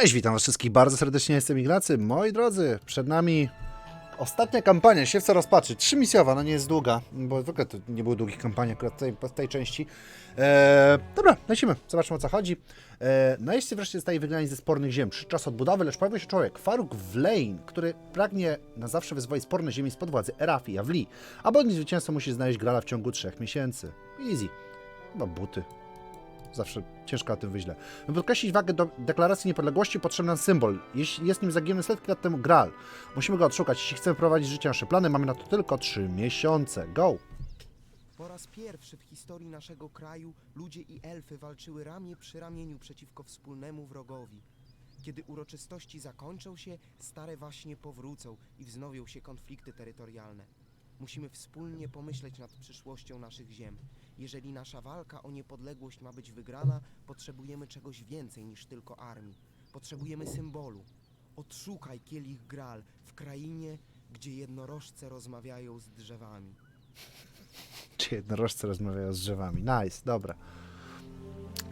Cześć, witam was wszystkich bardzo serdecznie, jestem Ignacy. Moi drodzy, przed nami ostatnia kampania, Siewca Rozpaczy, trzymisjowa, no nie jest długa, bo w ogóle to nie były długich kampanii akurat tej, tej części. Eee, dobra, lecimy, zobaczmy o co chodzi. Eee, najeźdźcy wreszcie zostaje wygnani ze spornych ziem. Przyszedł czas odbudowy, lecz pojawia się człowiek, Faruk Wlein, który pragnie na zawsze wyzwolić sporne ziemi spod władzy Erafi i Avli, aby odnieść zwycięstwo musi znaleźć Grala w ciągu trzech miesięcy. Easy. Chyba buty. Zawsze ciężko o tym wyźle. By podkreślić wagę do deklaracji niepodległości, potrzebny nam symbol. Jeśli jest nim zagibiony setki lat temu Graal. Musimy go odszukać. Jeśli chcemy prowadzić życie nasze plany, mamy na to tylko 3 miesiące. Go! Po raz pierwszy w historii naszego kraju ludzie i elfy walczyły ramię przy ramieniu przeciwko wspólnemu wrogowi. Kiedy uroczystości zakończą się, stare waśnie powrócą i wznowią się konflikty terytorialne. Musimy wspólnie pomyśleć nad przyszłością naszych ziem. Jeżeli nasza walka o niepodległość ma być wygrana, potrzebujemy czegoś więcej niż tylko armii. Potrzebujemy symbolu. Odszukaj kielich Graal w krainie, gdzie jednorożce rozmawiają z drzewami. Czy jednorożce rozmawiają z drzewami. Nice, dobra.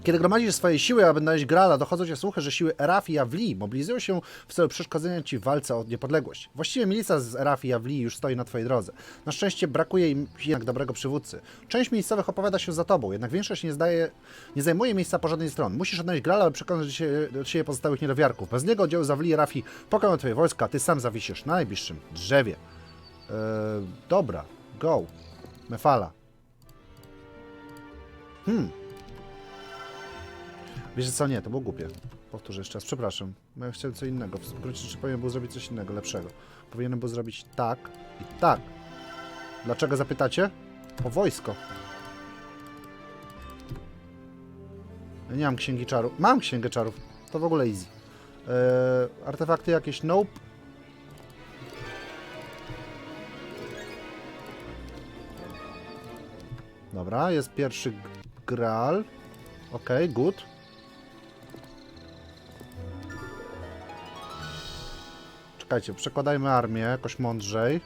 Kiedy gromadzisz swoje siły, aby znaleźć Grala, dochodzą cię słuchy, że siły Eraf i Avli mobilizują się w celu przeszkadzania ci w walce o niepodległość. Właściwie milicja z Eraf i Avli już stoi na twojej drodze. Na szczęście brakuje im jednak dobrego przywódcy. Część miejscowych opowiada się za tobą, jednak większość nie, zdaje, nie zajmuje miejsca po żadnej stronie. Musisz odnaleźć Grala, aby przekonać się siebie pozostałych niedowiarków. Bez niego oddziały z i Erafi pokonają twoje wojska, a ty sam zawisisz na najbliższym drzewie. Eee, dobra, go. Mefala. Hmm. Wiesz co, nie, to było głupie. Powtórzę jeszcze raz, przepraszam. Bo ja chciałem co innego. W gruncie rzeczy powinien był zrobić coś innego, lepszego. Powinienem był zrobić tak i tak. Dlaczego zapytacie? O wojsko. Ja nie mam księgi czarów. Mam księgę czarów. To w ogóle easy. Eee, artefakty jakieś? Nope. Dobra, jest pierwszy graal. Okej, good. Czekajcie, przekładajmy armię jakoś mądrzej.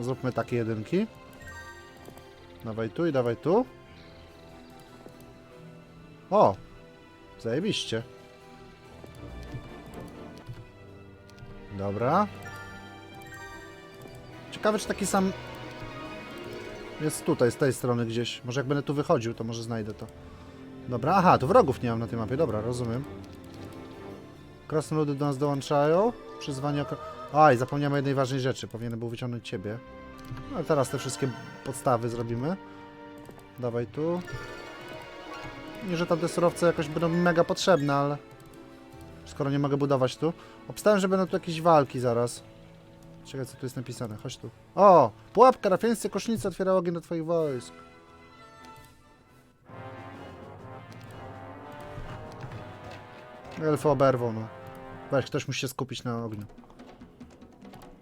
Zróbmy takie jedynki. Dawaj tu i dawaj tu. O! Zajebiście. Dobra. Ciekawe, czy taki sam jest tutaj, z tej strony gdzieś. Może jak będę tu wychodził, to może znajdę to. Dobra, aha, tu wrogów nie mam na tej mapie, dobra, rozumiem. Krasnoludy do nas dołączają. Przyzwanie oko... Aj, zapomniałem o jednej ważnej rzeczy. Powinienem był wyciągnąć ciebie. No teraz te wszystkie podstawy zrobimy. Dawaj tu. Nie, że tamte surowce jakoś będą mega potrzebne, ale... Skoro nie mogę budować tu. Obstałem, że będą tu jakieś walki zaraz. Czekaj, co tu jest napisane. Chodź tu. O! Pułapka, rafiańscy kosznicy otwiera ogień do twoich wojsk. Elfy oberwą, no. Weź, ktoś musi się skupić na ogniu.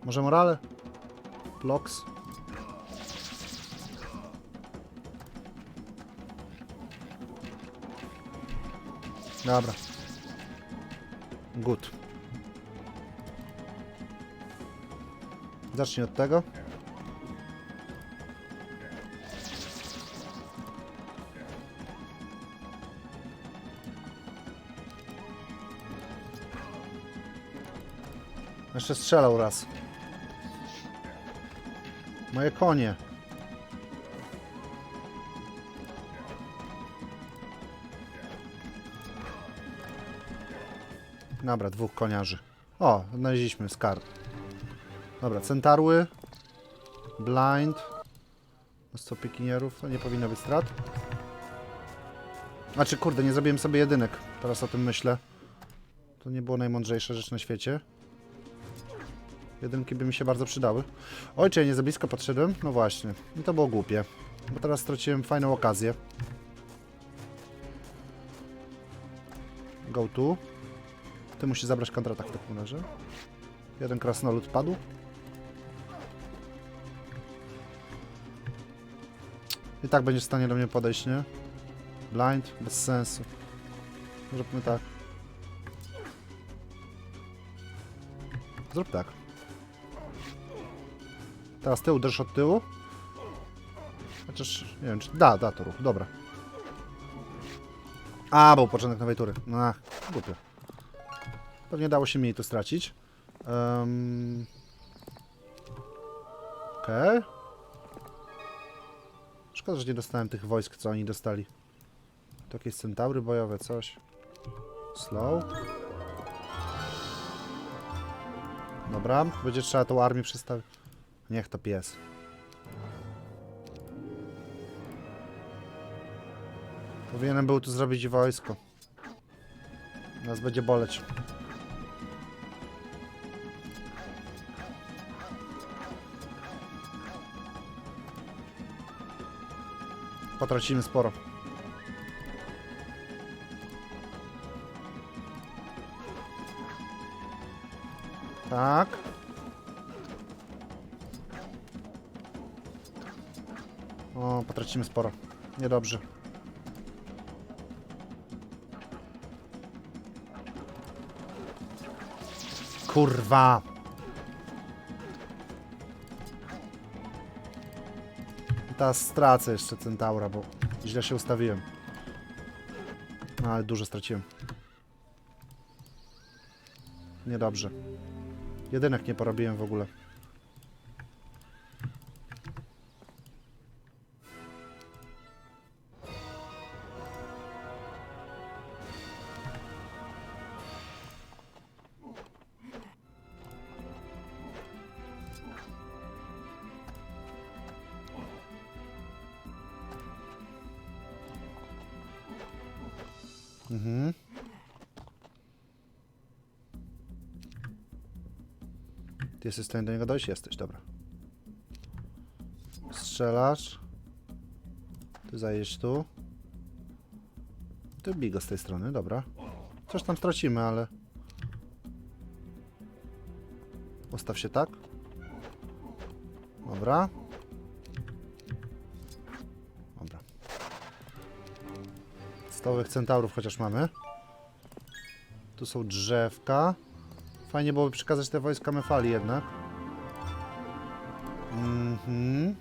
Może morale? Plox? Dobra. Good. Zacznij od tego. Jeszcze strzelał raz. Moje konie. Dobra, dwóch koniarzy. O, znaleźliśmy skarb. Dobra, centarły. Blind. Mnóstwo pikinierów. To nie powinno być strat. Znaczy, kurde, nie zrobiłem sobie jedynek. Teraz o tym myślę. To nie było najmądrzejsza rzecz na świecie. Jedynki by mi się bardzo przydały. Ojcze, nie za blisko podszedłem? No właśnie. I to było głupie. Bo teraz straciłem fajną okazję. Go tu. Ty musisz zabrać kontratak w takim razie. Jeden krasnolud padł. I tak będziesz w stanie do mnie podejść, nie? Blind? Bez sensu. Zróbmy tak. Zrób tak. Teraz ty uderz od tyłu. Chociaż nie wiem, czy da, da to ruch, dobra. A, był początek nowej tury. No, głupio. Pewnie dało się mniej tu stracić. Um... Okej. Szkoda, że nie dostałem tych wojsk, co oni dostali. To jakieś centaury bojowe, coś. Slow. Dobra, będzie trzeba tą armię przestawić. Niech to pies. Powinienem był tu zrobić wojsko. Nas będzie boleć. Potracimy sporo. Tak. O, potracimy sporo. Niedobrze. Kurwa. Teraz stracę jeszcze Centaura, bo źle się ustawiłem. No, ale dużo straciłem. Niedobrze. Jedynek nie porobiłem w ogóle. Jesteś w stanie do niego dojść? Jesteś, dobra. Strzelasz. Ty zajesz tu. Ty bij go z tej strony, dobra. Coś tam stracimy, ale... Ustaw się tak. Dobra. Dobra. Stołowych centaurów chociaż mamy. Tu są drzewka. Fajnie byłoby przekazać te wojska Mefali jednak. Mhm.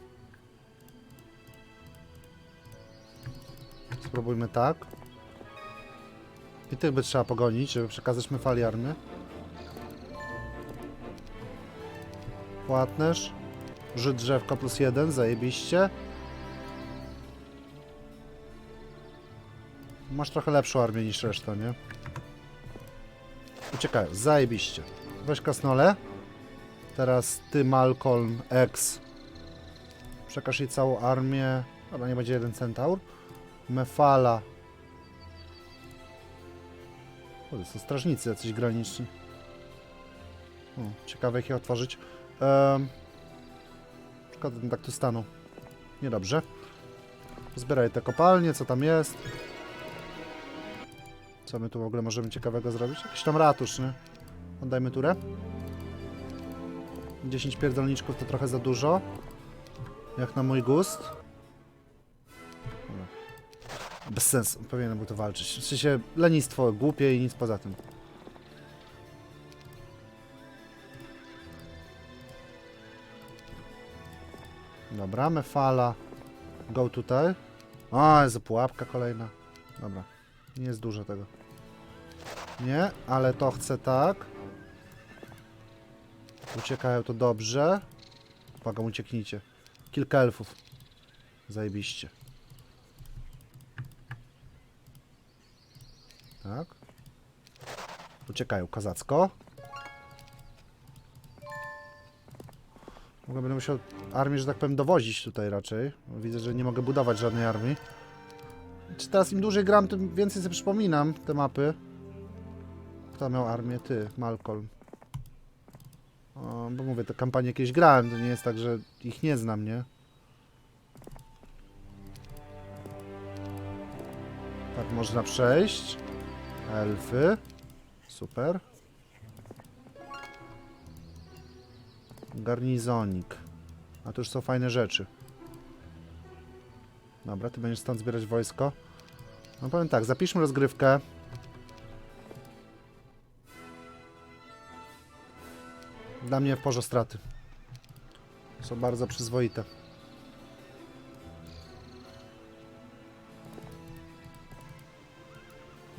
Spróbujmy tak. I tych by trzeba pogonić, żeby przekazać Mefali armię. Płatnerz. Żyd drzewka plus jeden, zajebiście. Masz trochę lepszą armię niż reszta, nie? Uciekają, zajebiście. Weź Kasnole. Teraz ty, Malcolm, X. Przekaż jej całą armię. Dobra, nie będzie jeden centaur. Mefala. O, to są strażnicy jacyś graniczni. O, ciekawe jak je otworzyć. Um, szkoda, tak tu staną. Niedobrze. Zbieraj te kopalnie, co tam jest. Co my tu w ogóle możemy ciekawego zrobić? Jakiś tam ratusz, nie? Oddajmy turę. 10 pierdolniczków to trochę za dużo. Jak na mój gust. Bez sensu, powinienem był to walczyć. W sensie lenistwo, głupie i nic poza tym. Dobra, mefala. Go tutaj. O, jest pułapka kolejna. Dobra. Nie jest dużo tego. Nie, ale to chcę tak. Uciekają to dobrze. Uwaga, ucieknijcie. Kilka elfów. Zajebiście. Tak. Uciekają kazacko. Mogę będę musiał armię, że tak powiem, dowozić tutaj raczej. Widzę, że nie mogę budować żadnej armii. Czy teraz im dłużej gram, tym więcej sobie przypominam te mapy. Kto miał armię? Ty, Malcolm. O, bo mówię, te kampanie jakieś grałem, to nie jest tak, że ich nie znam, nie? Tak można przejść. Elfy. Super. Garnizonik. A tu już są fajne rzeczy. Dobra, ty będziesz stąd zbierać wojsko. No powiem tak, zapiszmy rozgrywkę. Dla mnie w porze straty. Są bardzo przyzwoite.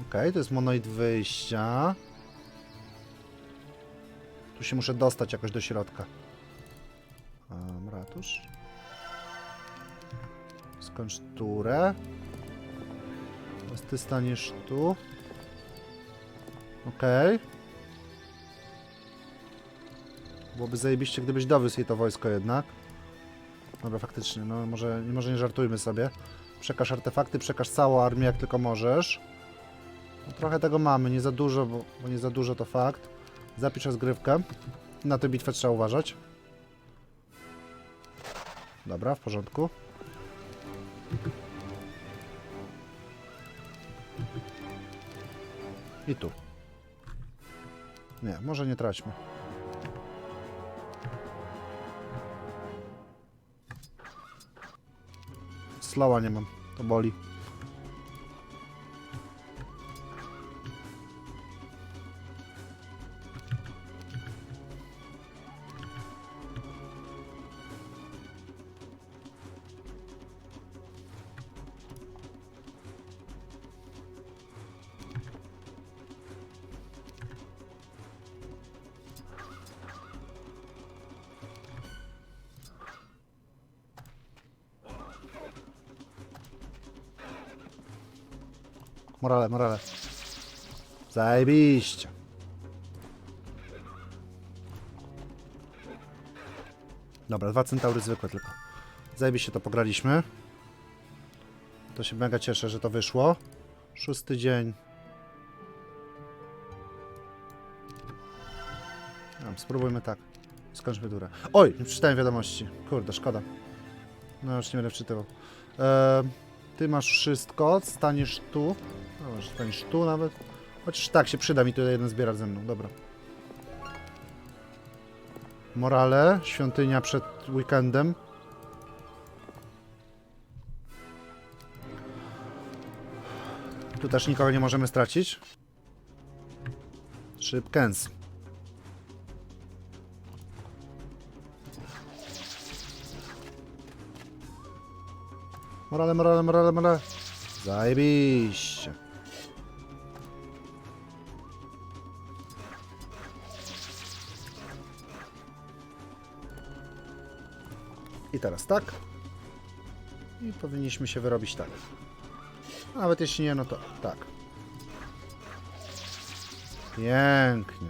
Okej, to jest monoid wyjścia. Tu się muszę dostać jakoś do środka. Um, ratusz. Skończ turę. Teraz ty staniesz tu. Okej. Byłoby zajebiście, gdybyś dowiózł jej to wojsko jednak. Dobra, faktycznie, no może, może nie żartujmy sobie. Przekaż artefakty, przekaż całą armię jak tylko możesz. No, trochę tego mamy, nie za dużo, bo, bo nie za dużo to fakt. Zapisz rozgrywkę. Na tę bitwę trzeba uważać. Dobra, w porządku. I tu. Nie, może nie traćmy. Slowa nie mam, to boli. Morale, morale. Zajebiście. Dobra, dwa centaury zwykłe tylko. Zajebiście to pograliśmy. To się mega cieszę, że to wyszło. Szósty dzień. No, spróbujmy tak. Skończmy turę. Oj, nie przeczytałem wiadomości. Kurde, szkoda. No już nie będę wczytywał. Eee, ty masz wszystko, staniesz tu. Staniesz tu nawet. Chociaż tak się przyda mi tutaj jeden zbierać ze mną, dobra. Morale, świątynia przed weekendem. Tu też nikogo nie możemy stracić. Szybkens. Morale, morale, morale, morale. Zajebiście. I teraz tak. I powinniśmy się wyrobić tak. Nawet jeśli nie, no to tak. Pięknie.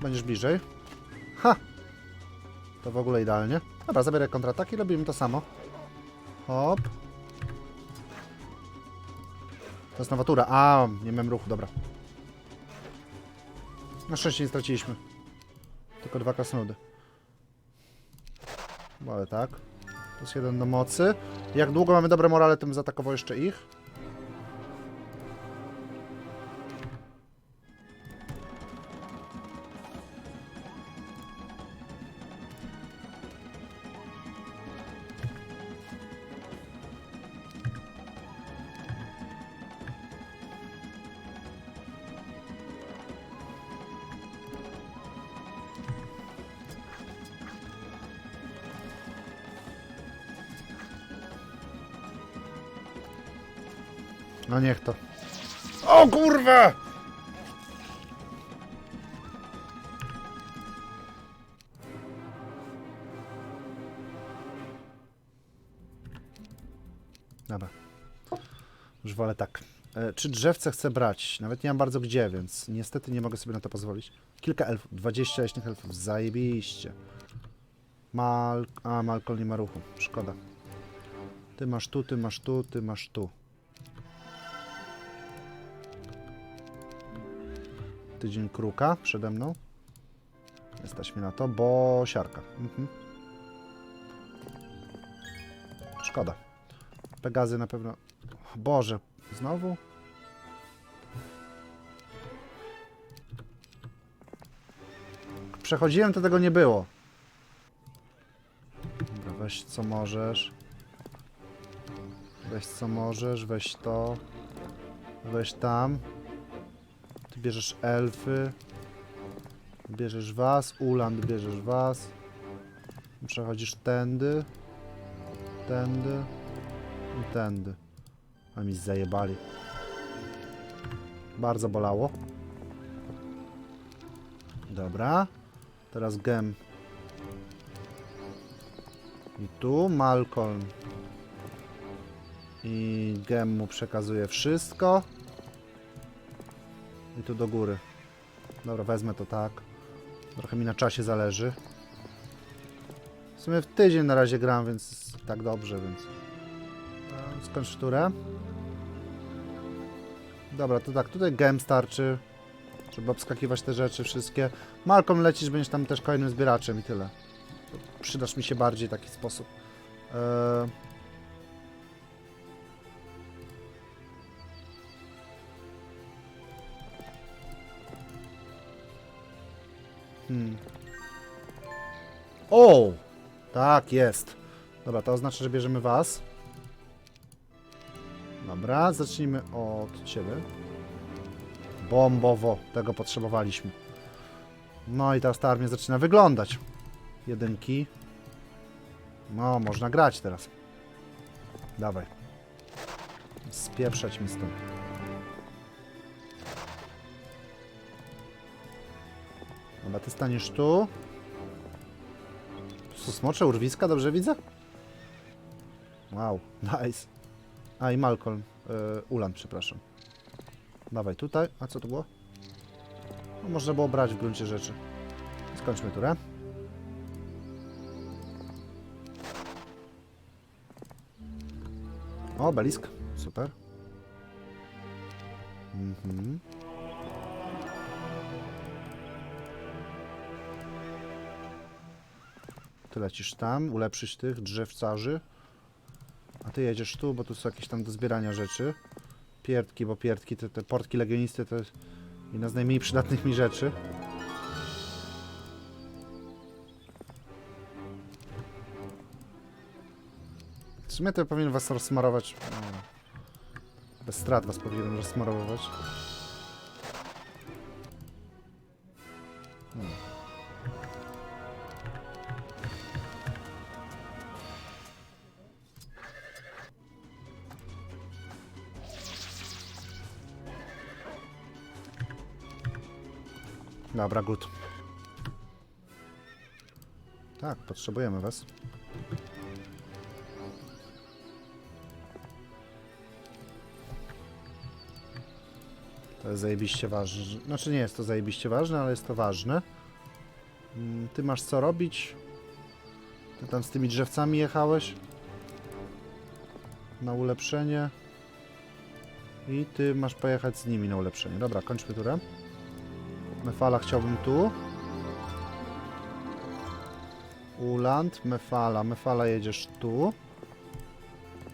Będziesz bliżej. Ha! To w ogóle idealnie. Dobra, zabierę kontratak i robimy to samo. Hop. To jest nowa tura. A, nie miałem ruchu, dobra. Na szczęście nie straciliśmy. Tylko dwa krasnoludy. Ale tak. Plus jeden do mocy. Jak długo mamy dobre morale, tym zaatakował jeszcze ich. No niech to. O kurwa! Dobra. Już wolę tak. E, czy drzewce chcę brać? Nawet nie mam bardzo gdzie, więc niestety nie mogę sobie na to pozwolić. Kilka elfów, 20 leśnych elfów, zajebiście. Mal... A, Malkol nie ma ruchu, szkoda. Ty masz tu, ty masz tu, ty masz tu. Tydzień kruka przede mną. Jesteśmy na to, bo siarka. Mhm. Szkoda. Pegazy na pewno. Boże, znowu? Przechodziłem, to tego nie było. Dobra, weź co możesz. Weź co możesz, weź to. Weź tam. Ty bierzesz elfy. Bierzesz was. Uland bierzesz was. Przechodzisz tędy. Tędy. I tędy. A mi zajebali. Bardzo bolało. Dobra. Teraz gem. I tu Malcolm. I gem mu przekazuje wszystko. I tu do góry. Dobra, wezmę to tak. Trochę mi na czasie zależy. W sumie w tydzień na razie gram, więc tak dobrze, więc... Skończ turę. Dobra, to tak, tutaj gem starczy. Żeby obskakiwać te rzeczy wszystkie. Malcolm lecisz, będziesz tam też kolejnym zbieraczem i tyle. Przydasz mi się bardziej w taki sposób. Eee... Hmm. O! Tak, jest. Dobra, to oznacza, że bierzemy was. Dobra, zacznijmy od ciebie. Bombowo, tego potrzebowaliśmy. No i teraz ta armia zaczyna wyglądać. Jedynki. No, można grać teraz. Dawaj. Spieprzać mi stąd. Dobra, ty staniesz tu. Są smocze urwiska, dobrze widzę? Wow, nice. A i Malcolm. Yy, Ulan, przepraszam. Dawaj tutaj. A co to było? No, można było brać w gruncie rzeczy. Skończmy turę. O, belisk. Super. Mhm. Ty lecisz tam, ulepszyć tych drzewcarzy. A ty jedziesz tu, bo tu są jakieś tam do zbierania rzeczy. Pierdki, bo pierdki, te, te portki legionisty to jest jedna z najmniej przydatnych mi rzeczy. W sumie to powinien was rozsmarować. Bez strat was powinienem rozsmarować. Dobra, good. Tak, potrzebujemy was. To jest zajebiście ważne. Znaczy nie jest to zajebiście ważne, ale jest to ważne. Mm, Ty masz co robić? Ty tam z tymi drzewcami jechałeś? Na ulepszenie. I ty masz pojechać z nimi na ulepszenie. Dobra, kończmy turę. Mefala chciałbym tu. Uland, Mefala. Mefala jedziesz tu.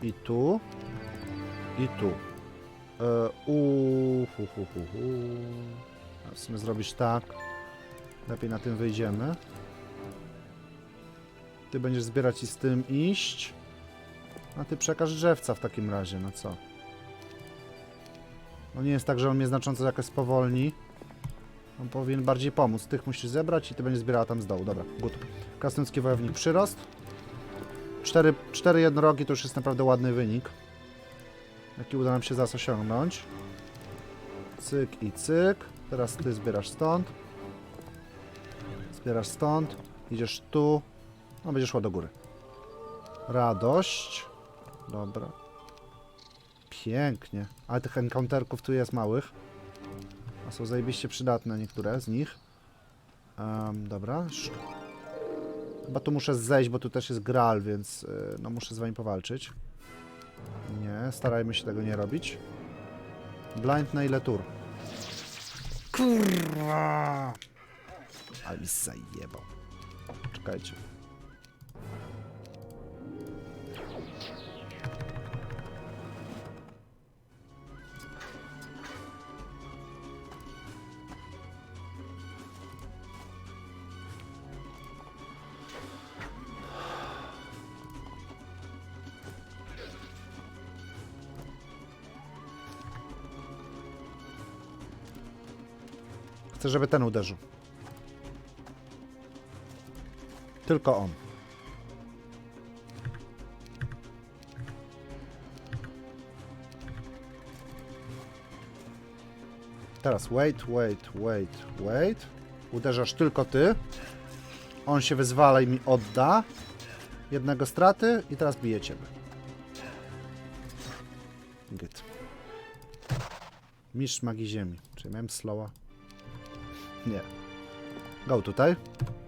I tu. I tu. E, hu, hu, hu, hu. A zrobisz tak. Lepiej na tym wyjdziemy. Ty będziesz zbierać i z tym iść. A ty przekaż drzewca w takim razie, no co? No nie jest tak, że on mnie znacząco jakoś spowolni. On powinien bardziej pomóc. Tych musisz zebrać i ty będziesz zbierała tam z dołu. Dobra, good. Krasnoludzki wojownik przyrost. Cztery, cztery jednorogi to już jest naprawdę ładny wynik. Jaki uda nam się zaraz osiągnąć. Cyk i cyk. Teraz ty zbierasz stąd. Zbierasz stąd. Idziesz tu. No, będzie szło do góry. Radość. Dobra. Pięknie. Ale tych encounterków tu jest małych. A są zajebiście przydatne niektóre z nich. Em, dobra. Chyba tu muszę zejść, bo tu też jest Graal, więc y, no muszę z wami powalczyć. Nie, starajmy się tego nie robić. Blind na ile tur? Kurwa! Ale mi zajebał. Czekajcie. Chcę, żeby ten uderzył. Tylko on. Teraz wait, wait, wait, wait. Uderzasz tylko ty. On się wyzwala i mi odda. Jednego straty i teraz bije ciebie. Git. Mistrz magii ziemi. Czy miałem slowa? Nie. Go tutaj.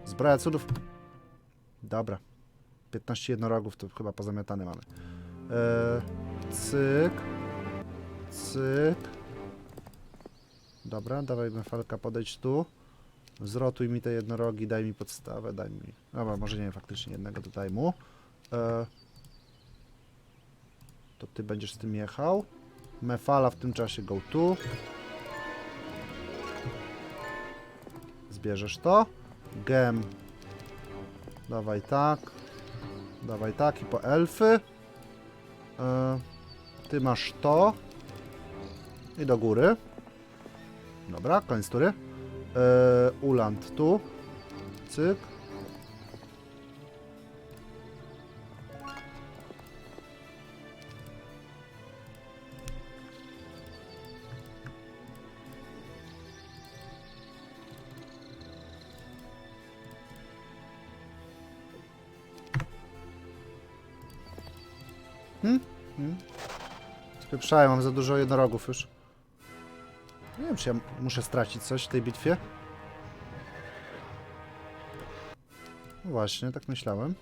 Zbroja cudów. Dobra. 15 jednorogów to chyba pozamiatane mamy. Eee, cyk. Cyk. Dobra, dawaj falka, podejdź tu. Zrotuj mi te jednorogi, daj mi podstawę, daj mi... Dobra, może nie, faktycznie jednego dodaj mu. E, to ty będziesz z tym jechał. Mefala w tym czasie go tu. Zbierzesz to. Gem. Dawaj tak. Dawaj tak i po elfy. E, ty masz to. I do góry. Dobra, koniec tury. E, Uland tu. Cyk. Spieprzają, mam za dużo jednorogów już. Nie wiem, czy ja muszę stracić coś w tej bitwie. No właśnie, tak myślałem.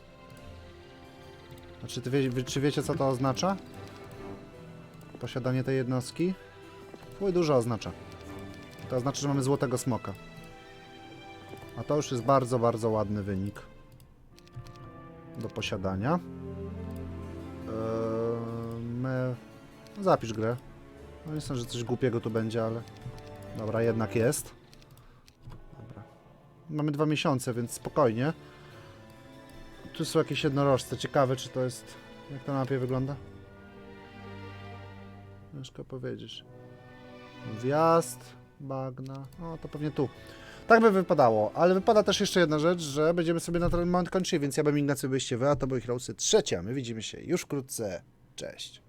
A czy, ty wie, czy wiecie, co to oznacza? Posiadanie tej jednostki? Chuj dużo oznacza. To oznacza, że mamy złotego smoka. A to już jest bardzo, bardzo ładny wynik. Do posiadania. Me... Zapisz grę. No nie sądzę, że coś głupiego tu będzie, ale... Dobra, jednak jest. Dobra. Mamy dwa miesiące, więc spokojnie. Tu są jakieś jednorożce. Ciekawe, czy to jest... Jak to na mapie wygląda? Ciężko powiedzieć. Wjazd, bagna... No, to pewnie tu. Tak by wypadało, ale wypada też jeszcze jedna rzecz, że będziemy sobie na ten moment kończyli, więc ja bym Ignacy byście wy, a to były Heroesy trzecie, my widzimy się już wkrótce. Cześć.